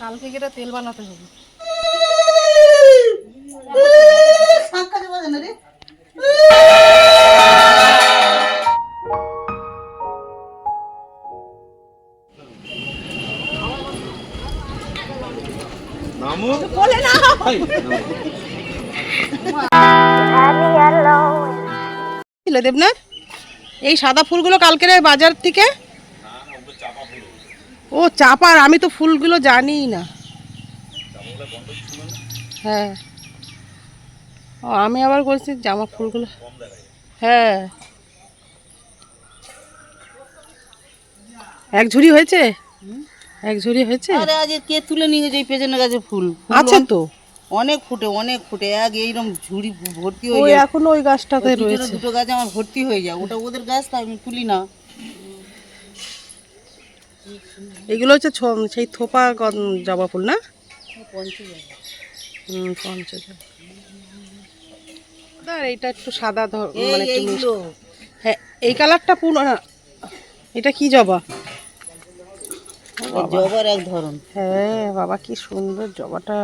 কালকে গেলে তেল বানাতে হবে। ছিল দেবনাথ এই সাদা ফুলগুলো কালকে বাজার থেকে? ও চাপার আমি তো ফুলগুলো জানিই না। হ্যাঁ। ও আমি আবার বলছি জামা ফুলগুলো। হ্যাঁ। এক ঝুড়ি হয়েছে? এক ঝুড়ি হয়েছে? আরে আজ কে তুলে নিয়ে গেছে এই পেছনে গাছে ফুল? আছে তো। অনেক ফুটে অনেক ফুটে। এক এইরকম ঝুড়ি ভর্তি হয়ে ওই যায়। এখনও ওই গাছটাতে রয়েছে। দুটো গাছ আমার ভর্তি হয়ে যায়। ওটা ওদের গাছ তো আমি তুলি না। এগুলো হচ্ছে সেই থোপা জবা ফুল না? পঞ্চজবা আর এইটা একটু সাদা ধর- মানে হ্যাঁ এই কালারটা পুরো না এটা কি জবা? জবার এক ধরন। হ্যাঁ বাবা কি সুন্দর জবাটা।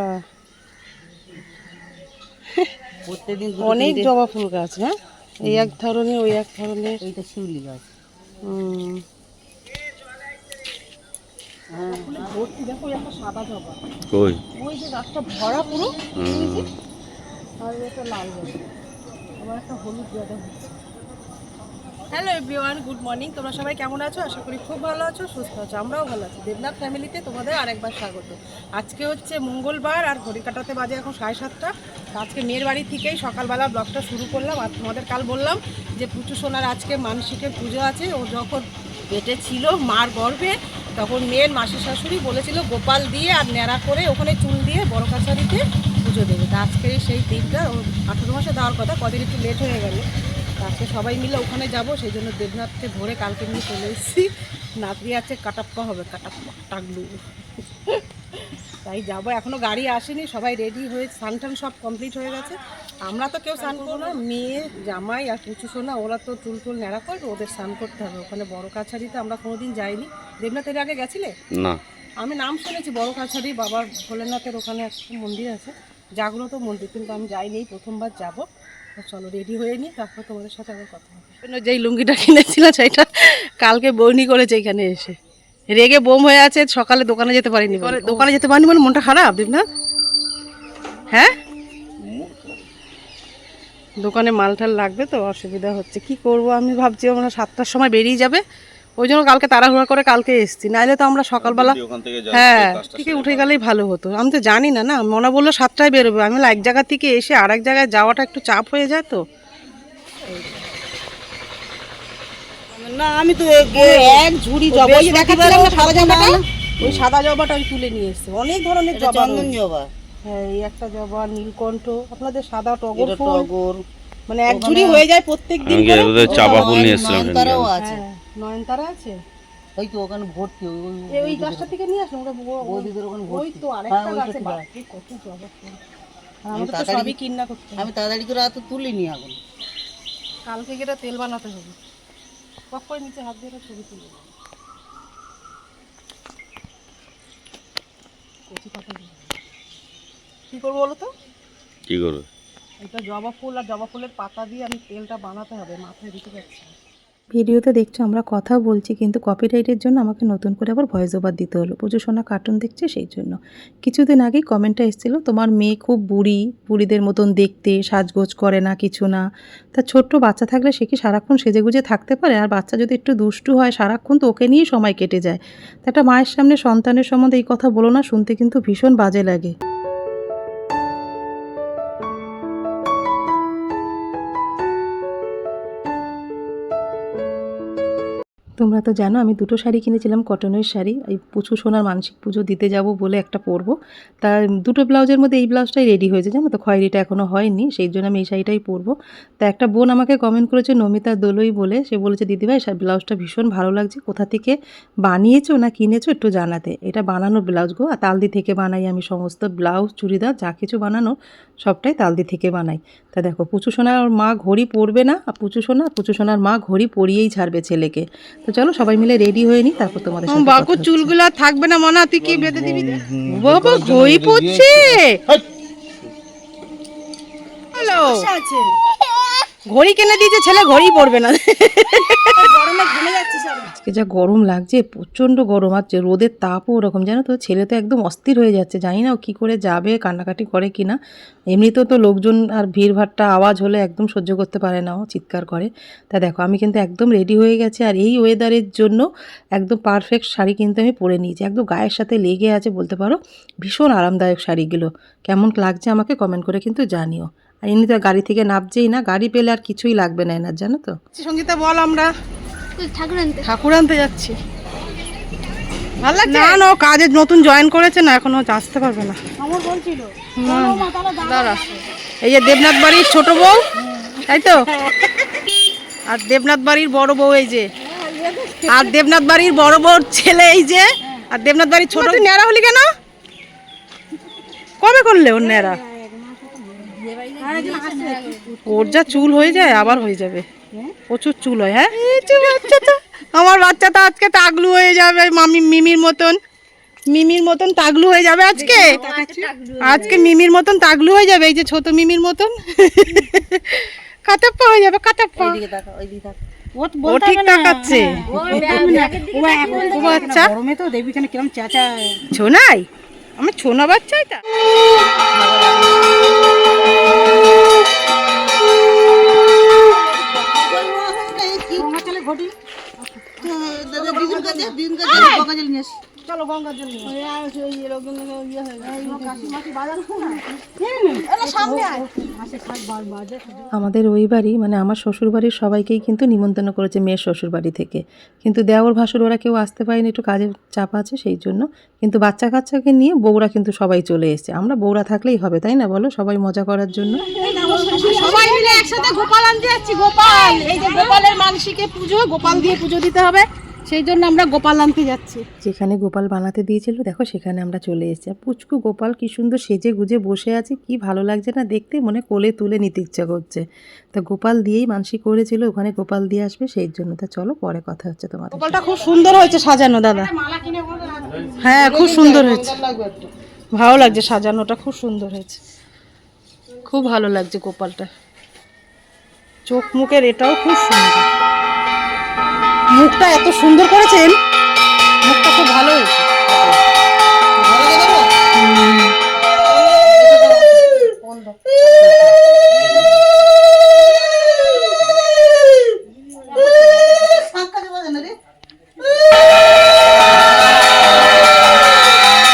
প্রত্যেকদিন অনেক জবা ফুল গাছ হ্যাঁ? এই এক ধরনের ওই এক ধরনের এইটা শিউলি গাছ। হুম। হ্যাঁ ভর্তি। দেখো একটা সাদা জবা। কই? ওই যে গাছটা ভরা পুরো। আর লাল গাছ আবার একটা হলুদ হচ্ছে হ্যালো এভরিওয়ান গুড মর্নিং তোমরা সবাই কেমন আছো? আশা করি খুব ভালো আছো, সুস্থ আছো, আমরাও ভালো আছি। দেবনাথ ফ্যামিলিতে তোমাদের আরেকবার স্বাগত। আজকে হচ্ছে মঙ্গলবার আর ঘড়ি কাটাতে বাজে এখন সাড়ে সাতটা। আজকে মেয়ের বাড়ি থেকেই সকালবেলা ব্লগটা শুরু করলাম। আর তোমাদের কাল বললাম যে পুচু সোনার আজকে মানসিকের পুজো আছে। ও যখন পেটে ছিল মার গর্ভে, তখন মেয়ের মাসি শাশুড়ি বলেছিল, গোপাল দিয়ে আর ন্যাড়া করে ওখানে চুল দিয়ে বড় কাছারিতে পুজো দেবে। তা আজকে সেই দিনটা, ও আঠেরো মাসে দেওয়ার কথা, কদিন একটু লেট হয়ে গেল। আজকে সবাই মিলে ওখানে যাব সেই জন্য দেবনাথকে ধরে কালকে নিয়ে চলে এসেছি। নাতনি আছে কাটাপ্পা হবে কাটাপ্পা টাগলু তাই যাব এখনও গাড়ি আসেনি সবাই রেডি হয়ে স্নান টান সব কমপ্লিট হয়ে গেছে। আমরা তো কেউ স্নান করব না মেয়ে জামাই আর কুচু সোনা ওরা তো চুল টুল ন্যাড়া করবে ওদের স্নান করতে হবে। ওখানে বড় কাছারিতে আমরা কোনোদিন যাইনি। দেবনাথ এর আগে গেছিলে? না। আমি নাম শুনেছি বড় কাছারি বাবার ভোলেনাথের ওখানে একটা মন্দির আছে জাগ্রত মন্দির কিন্তু আমি যাইনি প্রথমবার যাব। চলো রেডি হয়ে নিই তারপর তোমাদের সাথে আবার কথা হবে। যেই লুঙ্গিটা কিনেছিলাম সেটা কালকে বৌনি করেছে এখানে এসে। রেগে বোম হয়ে আছে সকালে দোকানে যেতে পারিনি বলে। দোকানে যেতে পারিনি মানে মনটা খারাপ দেবনাথ হ্যাঁ? দোকানে মাল টাল লাগবে তো অসুবিধা হচ্ছে। কি করব আমি ভাবছি আমরা সাতটার সময় বেরিয়ে যাবে। ওই জন্য কালকে তাড়াহুড়া করে কালকে এসছি। নাইলে তো আমরা সকালবেলা হ্যাঁ থেকে উঠে গেলেই ভালো হতো। আমি তো জানি না না মনে বলল সাতটায় বেরোবে। আমি এক জায়গা থেকে এসে আর এক জায়গায় যাওয়াটা একটু চাপ হয়ে যায় তো। না আমি তো এক ঝুড়ি জবা দেখাচ্ছিলাম না সাদা জবাটা? ওই সাদা জবাটা আমি তুলে নিয়ে এসেছি। অনেক ধরনের জবা চন্দন জবা? হ্যাঁ এই একটা জবা নীলকণ্ঠ আপনাদের সাদা টগর ফুল। টগর। মানে এক ঝুড়ি হয়ে যায় প্রত্যেক দিন চাপা ফুল নিয়ে এসেছিলাম আছে। হ্যাঁ। নয়নতারা আছে? ওই তো ওখানে ভর্তি ওই ওই ওই গাছটা থেকে নিয়ে আসলাম ওটা বড়- বৌদিদের ওখানে ওই ভর্তি তো আরেকটা হ্যাঁ, গাছে বাপরে কত জবা ফুল আর আমি তো তাড়াতাড়ি- সবই কিনা করতে আমি তাড়াতাড়ি করে এত তুলিনি এখন কালকে গেলে তেল বানাতে হবে। পক করে নিচে হাত দিয়ে একটা ছবি তুলে কচি পাতা দিয়ে। কি করব বলো তো? কি করবে? এটা জবা ফুল আর জবা ফুলের পাতা দিয়ে আমি তেলটা বানাতে হবে মাথায় দিতে পারছি না। ভিডিওতে দেখছ আমরা কথা বলছি, কিন্তু কপিরাইটের জন্য আমাকে নতুন করে আবার ভয়েস ওভার দিতে হলো। পুজো সোনা কার্টুন দেখছে সেই জন্য। কিছুদিন আগেই কমেন্টটা এসেছিল, তোমার মেয়ে খুব বুড়ি, বুড়িদের মতন দেখতে, সাজগোজ করে না, কিছু না। তা ছোট্ট বাচ্চা থাকলে সে কি সারাক্ষণ সেজেগুজে থাকতে পারে? আর বাচ্চা যদি একটু দুষ্টু হয়, সারাক্ষণ তো ওকে নিয়েই সময় কেটে যায়। তা একটা মায়ের সামনে সন্তানের সম্বন্ধে এই কথা বলো না, শুনতে কিন্তু ভীষণ বাজে লাগে। তোমরা তো জানো, আমি দুটো শাড়ি কিনেছিলাম, কটনের শাড়ি। এই পুচু সোনার মানসিক পুজো দিতে যাব বলে একটা পরবো। তা দুটো ব্লাউজের মধ্যে এই ব্লাউজটাই রেডি হয়েছে, জানো তো? খয়েরিটা এখনও হয়নি, সেই জন্য আমি এই শাড়িটাই পরবো। তা একটা বোন আমাকে কমেন্ট করেছে নমিতা দোলই বলে, সে বলেছে দিদিভাই ব্লাউজটা ভীষণ ভালো লাগছে। কোথা থেকে বানিয়েছো না কিনেছো একটু জানাতে। এটা বানানো ব্লাউজ গো, আর তালদি থেকে বানাই আমি সমস্ত ব্লাউজ, চুড়িদার, যা কিছু বানানো, সবটাই তালদি থেকে বানাই। তা দেখো, পুচু সোনার মা ঘড়ি পরবে না, আর পুচু সোনা, পুচু সোনার মা ঘড়ি পরিয়েই ছাড়বে ছেলেকে। তো চলো সবাই মিলে রেডি হয়ে নি তারপর তোমাদের সাথে বাকু চুলগুলো থাকবে না মনা তুই কি বেঁধে দিবি বাবা ঘই পড়ছে হ্যালো আছে ঘড়ি কিনে দিয়েছে ছেলে ঘড়ি পরবে না। গরমে ঘেমে যাচ্ছে সব। আজকে যা গরম লাগছে প্রচণ্ড গরম আর যে রোদের তাপও ওরকম। জানো তো ছেলে তো একদম অস্থির হয়ে যাচ্ছে। জানি না ও কী করে যাবে কান্নাকাটি করে কি না এমনিতেও তো লোকজন আর ভিড়ভাট্টা আওয়াজ হলে একদম সহ্য করতে পারে না ও চিৎকার করে। তা দেখো আমি কিন্তু একদম রেডি হয়ে গেছি আর এই ওয়েদারের জন্য একদম পারফেক্ট শাড়ি কিন্তু আমি পরে নিয়েছি। একদম গায়ের সাথে লেগে আছে বলতে পারো ভীষণ আরামদায়ক শাড়িগুলো। কেমন লাগছে আমাকে কমেন্ট করে কিন্তু জানিও। আর এমনি তো গাড়ি থেকে নামছেই না গাড়ি পেলে আর কিছুই লাগবে না এনার জানো তো? সঙ্গীতা বল আমরা। ঠাকুর আনতে। ঠাকুর আনতে যাচ্ছি। ভালো লাগছে? না না ও কাজে নতুন জয়েন করেছে না এখনও আসতে পারবে না। আমার বলছিল দাঁড়া। এই যে দেবনাথ বাড়ির ছোট বউ তাই তো? আর দেবনাথ বাড়ির বড় বউ এই যে। আর দেবনাথ বাড়ির বড় বউর ছেলে এই যে। আর দেবনাথ বাড়ির ছোট তুই ন্যাড়া হলি কেন? কবে করলে ওর ন্যাড়া? ওর যা চুল হয়ে যায় আবার হয়ে যাবে। প্রচুর চুল হয় হ্যাঁ? যে বাচ্চাটা আমার বাচ্চাটা আজকে টাগলু হয়ে যাবে মামি মিমির মতন। মিমির মতন টাগলু হয়ে যাবে আজকে? আজকে মিমির মতন টাগলু হয়ে যাবে এই যে ছোট মিমির মতন? কাটাপ্পা হয়ে যাবে কাটাপ্পা ও ঠিক তাকাচ্ছে। ও বাচ্চা গরমে তো কেন কিরম আমার ছোনা বাচ্চা তা চলে ঘটি। চলো গঙ্গা জল নিয়ে আমাদের ওই বাড়ি মানে আমার শ্বশুরবাড়ির সবাইকেই কিন্তু নিমন্ত্রণ করেছে মেয়ের শ্বশুরবাড়ি থেকে। কিন্তু দেওর ভাসুর ওরা কেউ আসতে পারেনি, একটু কাজের চাপ আছে সেই জন্য। কিন্তু বাচ্চা কাচ্চাকে নিয়ে বউরা কিন্তু সবাই চলে এসেছে। আমরা বউরা থাকলেই হবে, তাই না বলো? সবাই মজা করার জন্য। একসাথে গোপাল আনতে যাচ্ছি, গোপাল। এই যে গোপালের মানসিকে পুজো, গোপাল দিয়ে পুজো দিতে হবে। সেই জন্য আমরা গোপাল আনতে যাচ্ছি। যেখানে গোপাল বানাতে দিয়েছিল দেখো সেখানে আমরা চলে এসেছি। আর পুচকু গোপাল কি সুন্দর সেজে গুজে বসে আছে কি ভালো লাগছে না দেখতে মনে কোলে তুলে নিতে ইচ্ছা করছে। তা গোপাল দিয়েই মানসিক করেছিল ওখানে গোপাল দিয়ে আসবে সেই জন্য। তা চলো পরে কথা হচ্ছে তোমাদের গোপালটা খুব সুন্দর হয়েছে সাজানো দাদা। হ্যাঁ খুব সুন্দর হয়েছে। ভালো লাগছে সাজানোটা খুব সুন্দর হয়েছে। খুব ভালো লাগছে গোপালটা। চোখ মুখের এটাও খুব সুন্দর। মুখটা এত সুন্দর করেছেন। মুখটা খুব ভালো হয়েছে।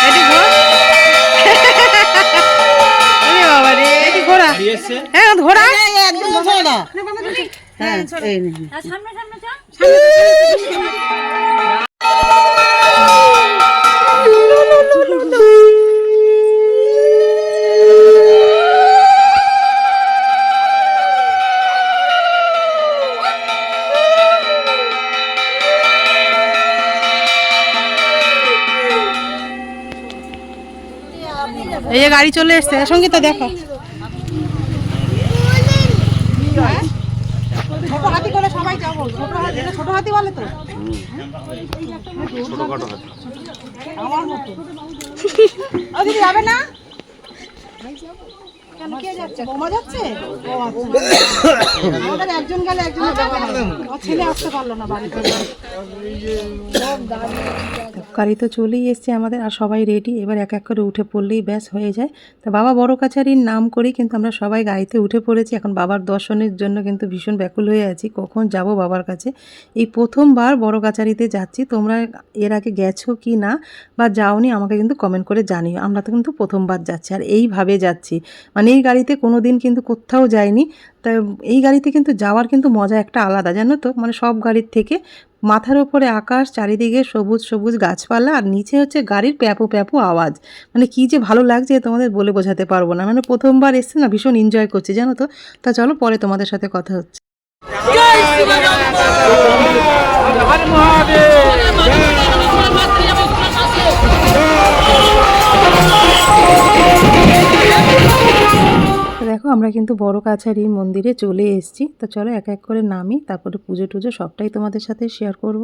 এটি ঘোড়া ওরে বাবা রে। এটি ঘোড়া হ্যাঁ ঘোড়া হ্যাঁ এই নে গাড়ি চলে এসছে। সঙ্গীতা, দেখো। হাতি সবাই হাতি বলে তো? আমার আচ্ছা। একজন গেলে একজন ছেলে আসতে পারল না বাড়িতে। গাড়ি তো চলেই এসছে আমাদের, আর সবাই রেডি এবার এক এক করে উঠে পড়লেই ব্যাস হয়ে যায়। তা বাবা বড় কাছারির নাম করি কিন্তু আমরা সবাই গাড়িতে উঠে পড়েছি। এখন বাবার দর্শনের জন্য কিন্তু ভীষণ ব্যাকুল হয়ে আছি। কখন যাব বাবার কাছে? এই প্রথমবার বড় কাছারিতে যাচ্ছি। তোমরা এর আগে গেছো কি না বা যাওনি, আমাকে কিন্তু কমেন্ট করে জানিও। আমরা তো কিন্তু প্রথমবার যাচ্ছি, আর এইভাবে যাচ্ছি। মানে এই গাড়িতে কোনো দিন কিন্তু কোথাও যায়নি তা এই গাড়িতে কিন্তু যাওয়ার কিন্তু মজা একটা আলাদা জানো তো? মানে সব গাড়ির থেকে মাথার ওপরে আকাশ চারিদিকে সবুজ সবুজ গাছপালা আর নিচে হচ্ছে গাড়ির প্যাপো প্যাপো আওয়াজ। মানে কি যে ভালো লাগছে তোমাদের বলে বোঝাতে পারব না। মানে প্রথমবার এসছে না ভীষণ এনজয় করছি জানো তো? তা চলো পরে তোমাদের সাথে কথা হচ্ছে। তো আমরা কিন্তু বড় কাছারি মন্দিরে চলে এসেছি। তো চলো এক এক করে নামি তারপরে পুজো টুজো সবটাই তোমাদের সাথে শেয়ার করব।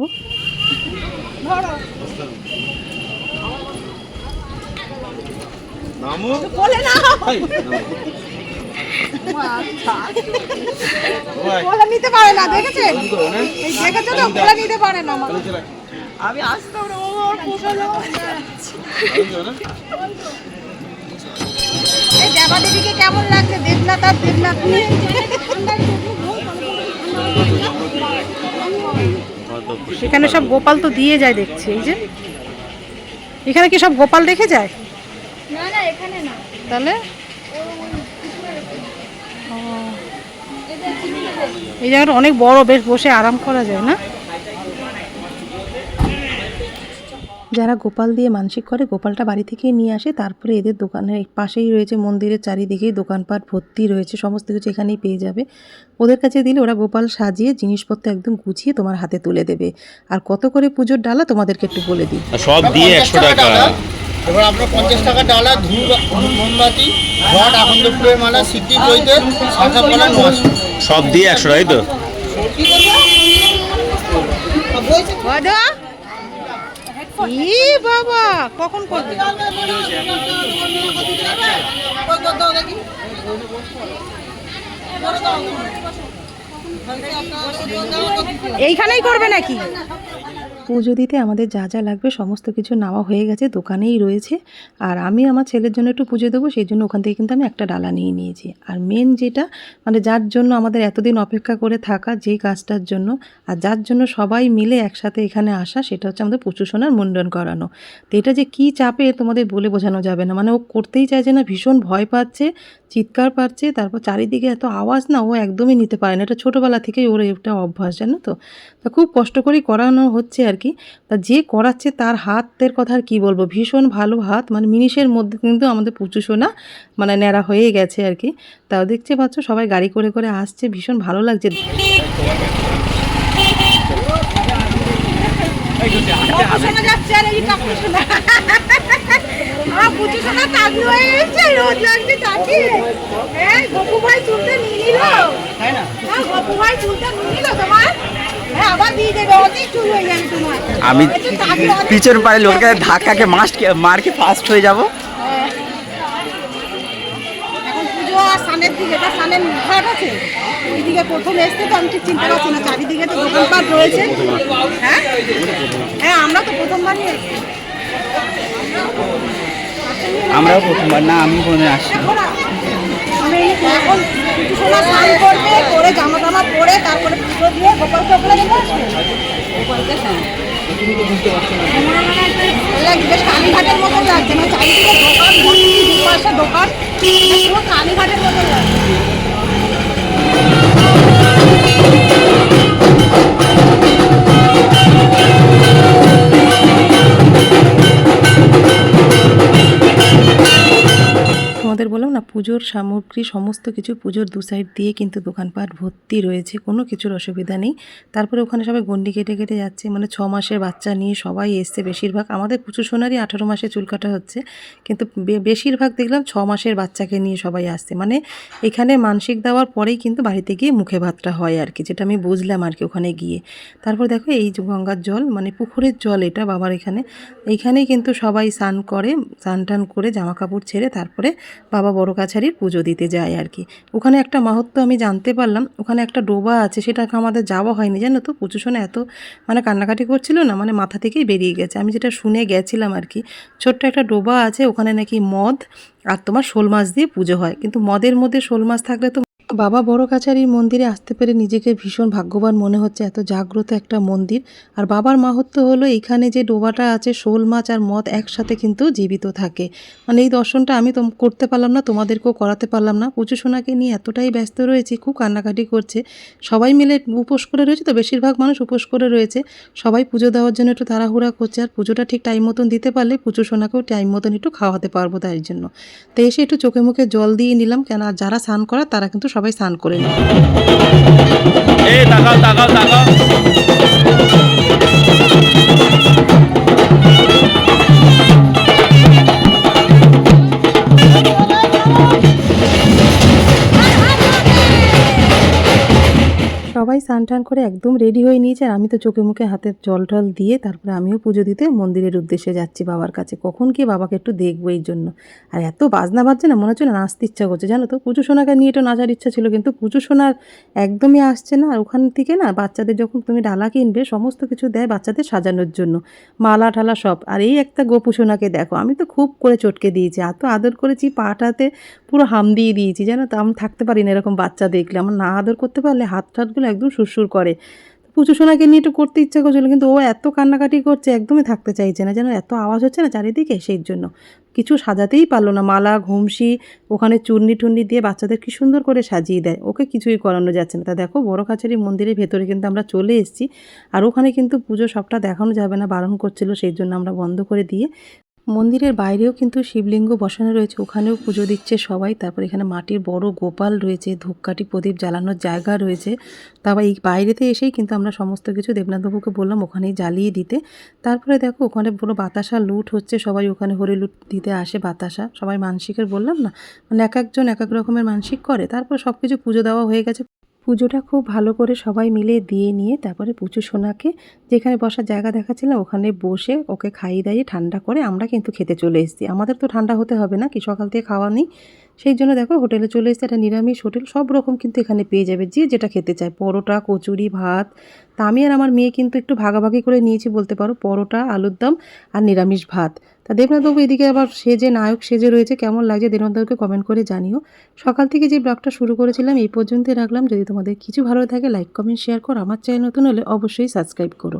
বলে না বলে নিতে পারে না। দেখেছেন দেখেছ তো? নিতে পারে না আমি আসতাম না। এই দেবা দেবীকে কেমন লাগছে? দেবনাথ আর দেবনাথ এখানে সব গোপাল তো দিয়ে যায় দেখছি এই যে। এখানে কি সব গোপাল দেখে যায়? না না এখানে না। তাহলে? এই জায়গাটা অনেক বড় বেশ বসে আরাম করা যায় না? যারা গোপাল দিয়ে মানসিক করে গোপালটা বাড়ি থেকে নিয়ে আসে। তারপরে এদের দোকানের পাশেই রয়েছে মন্দিরের চারিদিকেই দোকানপাট ভর্তি রয়েছে সমস্ত কিছু এখানেই পেয়ে যাবে। ওদের কাছে দিলে ওরা গোপাল সাজিয়ে জিনিসপত্র একদম গুছিয়ে তোমার হাতে তুলে দেবে। আর কত করে পুজোর ডালা তোমাদেরকে একটু বলে দিই। সব দিয়ে একশো টাকা। এবার আপনার পঞ্চাশ টাকা ডালা ধূপ মোমবাতি ঘট আকন্দ ফুলের মালা সিদ্ধি দইতে নোয়াশ সব দিয়ে একশো টাকাই তো? ই বাবা কখন করবে এইখানেই করবে নাকি? পুজো দিতে আমাদের যা যা লাগবে সমস্ত কিছু নেওয়া হয়ে গেছে, দোকানেই রয়েছে। আর আমি আমার ছেলের জন্য একটু পুজো দেবো, সেই জন্য ওখান থেকে কিন্তু আমি একটা ডালা নিয়ে নিয়েছি। আর মেন যেটা মানে যার জন্য আমাদের এতদিন অপেক্ষা করে থাকা যেই কাজটার জন্য, আর যার জন্য সবাই মিলে একসাথে এখানে আসা, সেটা হচ্ছে আমাদের প্রচুর সোনার মুন্ডন করানো। তো এটা যে কী চাপে তোমাদের বলে বোঝানো যাবে না। মানে ও করতেই চাইছে না, ভীষণ ভয় পাচ্ছে, চিৎকার পাচ্ছে, তারপর চারিদিকে এত আওয়াজ না, ও একদমই নিতে পারে না। এটা ছোটোবেলা থেকেই ওর এটা অভ্যাস, জানো তো? তা খুব কষ্ট করেই করানো হচ্ছে আর কি? তা যে করাচ্ছে তার হাতের কথা আর কী বলব? ভীষণ ভালো হাত। মানে মিনিশের মধ্যে কিন্তু আমাদের পুচু সোনা মানে ন্যাড়া হয়ে গেছে আর কি। তাও দেখতে পাচ্ছ সবাই গাড়ি করে করে আসছে। ভীষণ ভালো লাগছে। হয়ে হ্যাঁ আবার দিয়ে দেবে অনেক চুল হয়ে আমি পিছন পাড়ে লোকের ধাক্কাকে মাস্ট মারকে ফার্স্ট হয়ে যাব। এখন পুজো আর সানের দিকে এটা সানের ঘাট আছে। ওইদিকে প্রথম এসছে তো আমি ঠিক চিনতে পারছি না চারিদিকে তো দোকানপাট রয়েছে। হ্যাঁ? হ্যাঁ আমরা তো প্রথমবারই এসছি। আমরাও প্রথমবার না আমি কোনো আসছি এখন এখন স্নান করবে করে জামা টামা পরে তারপরে পুজো দিয়ে গোপালকে আসবে? গোপালকে কালীঘাটের মতন লাগছে। মানে চারিদিকে দোকান দুপাশে দোকান। কালীঘাটের মতন লাগছে। না, পুজোর সামগ্রী, সমস্ত কিছু পুজোর দু সাইড দিয়ে কিন্তু দোকানপাট ভর্তি রয়েছে, কোনো কিছুর অসুবিধা নেই। তারপরে ওখানে সবাই গন্ডি কেটে কেটে যাচ্ছে মানে ছ মাসের বাচ্চা নিয়ে সবাই এসছে বেশিরভাগ। আমাদের পুজো সোনারই আঠারো মাসে চুল কাটা হচ্ছে, কিন্তু বেশিরভাগ দেখলাম ছ মাসের বাচ্চাকে নিয়ে সবাই আসছে। মানে এখানে মানসিক দেওয়ার পরেই কিন্তু বাড়িতে গিয়ে মুখে ভাতটা হয় আর কি, যেটা আমি বুঝলাম আর কি ওখানে গিয়ে। তারপর দেখো এই গঙ্গার জল মানে পুকুরের জল এটা বাবার এখানে। এইখানেই কিন্তু সবাই স্নান করে, স্নান টান করে জামা কাপড় ছেড়ে তারপরে বাবা বড় কাছারির পুজো দিতে যায় আর কি। ওখানে একটা মাহাত্ম আমি জানতে পারলাম, ওখানে একটা ডোবা আছে সেটাকে আমাদের যাওয়া হয়নি, জানো তো? পুজো শোনা এত মানে কান্নাকাটি করছিল না মানে মাথা থেকেই বেরিয়ে গেছে। আমি যেটা শুনে গেছিলাম আর কি, ছোট্ট একটা ডোবা আছে, ওখানে নাকি মদ আর তোমার শোল মাছ দিয়ে পুজো হয়। কিন্তু মদের মধ্যে শোল মাছ থাকলে তো বাবা বড় কাছারির মন্দিরে আসতে পেরে নিজেকে ভীষণ ভাগ্যবান মনে হচ্ছে, এত জাগ্রত একটা মন্দির। আর বাবার মাহাত্ম হলো, এখানে যে ডোবাটা আছে, শোল মাছ আর মদ একসাথে কিন্তু জীবিত থাকে। মানে এই দর্শনটা আমি করতে পারলাম না, তোমাদেরকেও করাতে পারলাম না। পুজো সোনাকে নিয়ে এতটাই ব্যস্ত রয়েছি, খুব কান্নাকাটি করছে। সবাই মিলে উপোস করে রয়েছে তো, বেশিরভাগ মানুষ উপোস করে রয়েছে। সবাই পুজো দেওয়ার জন্য একটু তাড়াহুড়া করছে, আর পুজোটা ঠিক টাইম মতন দিতে পারলে পুজো সোনাকেও টাইম মতন একটু খাওয়াতে পারব তাই জন্য। তো এসে একটু চোখে মুখে জল দিয়ে নিলাম, কেন আর যারা স্নান করার তারা কিন্তু সবাই স্নান করে নেয়। স্নান টান করে একদম রেডি হয়ে নিয়েছে আর আমি তো চোখে মুখে হাতে জল টল দিয়ে তারপরে আমিও পুজো দিতে মন্দিরের উদ্দেশ্যে যাচ্ছি বাবার কাছে। কখন কি বাবাকে একটু দেখব এই জন্য। আর এত বাজনা বাজছে না, মনে হচ্ছে না নাচতে ইচ্ছা করছে। জানো তো, পুজো সোনাকে নিয়ে একটু নাচার ইচ্ছা ছিল, কিন্তু পুজো সোনার একদমই আসছে না। আর ওখান থেকে না বাচ্চাদের যখন তুমি ডালা কিনবে, সমস্ত কিছু দেয় বাচ্চাদের সাজানোর জন্য। মালা ঠালা সব। আর এই একটা গোপু সোনাকে দেখো, আমি তো খুব করে চটকে দিয়েছি। এত আদর করেছি পাটাতে, পুরো হাম দিয়ে দিয়েছি। জানো তো, আমি থাকতে পারি না এরকম বাচ্চা দেখলে। আমার না আদর করতে পারলে হাত টাতগুলো একদম সুরসুর করে। পুজো সোনাকে নিয়ে একটু করতে ইচ্ছা করছিল, কিন্তু ও এত কান্নাকাটি করছে, একদমই থাকতে চাইছে না। যেন এত আওয়াজ হচ্ছে না চারিদিকে সেই জন্য। কিছু সাজাতেই পারল না, মালা, ঘুমসি, ওখানে চুন্নি টুন্নি দিয়ে বাচ্চাদের কি সুন্দর করে সাজিয়ে দেয়। ওকে কিছুই করানো যাচ্ছে না। তা দেখো, বড় কাছারি মন্দিরের ভেতরে কিন্তু আমরা চলে এসেছি। আর ওখানে কিন্তু পুজো সবটা দেখানো যাবে না, বারণ করছিল, সেই জন্য আমরা বন্ধ করে দিয়ে মন্দিরের বাইরেও কিন্তু শিবলিঙ্গ বসানো রয়েছে, ওখানেও পুজো দিচ্ছে সবাই। তারপর এখানে মাটির বড় গোপাল রয়েছে, ধূপকাঠি প্রদীপ জ্বালানোর জায়গা রয়েছে। তারপর এই বাইরেতে এসেই কিন্তু আমরা সমস্ত কিছু দেবনাথবাবুকে বললাম ওখানেই জ্বালিয়ে দিতে। তারপরে দেখো, ওখানে পুরো বাতাসা লুট হচ্ছে, সবাই ওখানে হরে লুট দিতে আসে বাতাসা। সবাই মানসিকের বললাম না? মানে এক একজন এক এক রকমের মানসিক করে। তারপর সব কিছু পুজো দেওয়া হয়ে গেছে। পুজোটা খুব ভালো করে সবাই মিলে দিয়ে নিয়ে তারপরে পুচু সোনাকে যেখানে বসার জায়গা দেখাচ্ছিল ওখানে বসে ওকে খাইয়ে দাইয়ে ঠান্ডা করে আমরা কিন্তু খেতে চলে এসেছি। আমাদের তো ঠান্ডা হতে হবে না, কি সকাল থেকে খাওয়া নেই। সেই জন্য দেখো হোটেলে চলে এসেছে একটা নিরামিষ হোটেল, সব রকম কিন্তু এখানে পেয়ে যাবে। যে যেটা খেতে চায়, পরোটা, কচুরি, ভাত। তা আমি আর আমার মেয়ে কিন্তু একটু ভাগাভাগি করে নিয়েছি বলতে পারো, পরোটা, আলুর দম আর নিরামিষ ভাত। তা দেবনাথবাবু এদিকে আবার সেজে নায়ক সেজে রয়েছে, কেমন লাগছে দেবনাথবাবুকে কমেন্ট করে জানিও। সকাল থেকে যে ব্লগটা শুরু করেছিলাম, এই পর্যন্তই রাখলাম। যদি তোমাদের কিছু ভালো থাকে লাইক কমেন্ট শেয়ার করো। আমার চ্যানেল নতুন হলে অবশ্যই সাবস্ক্রাইব করো।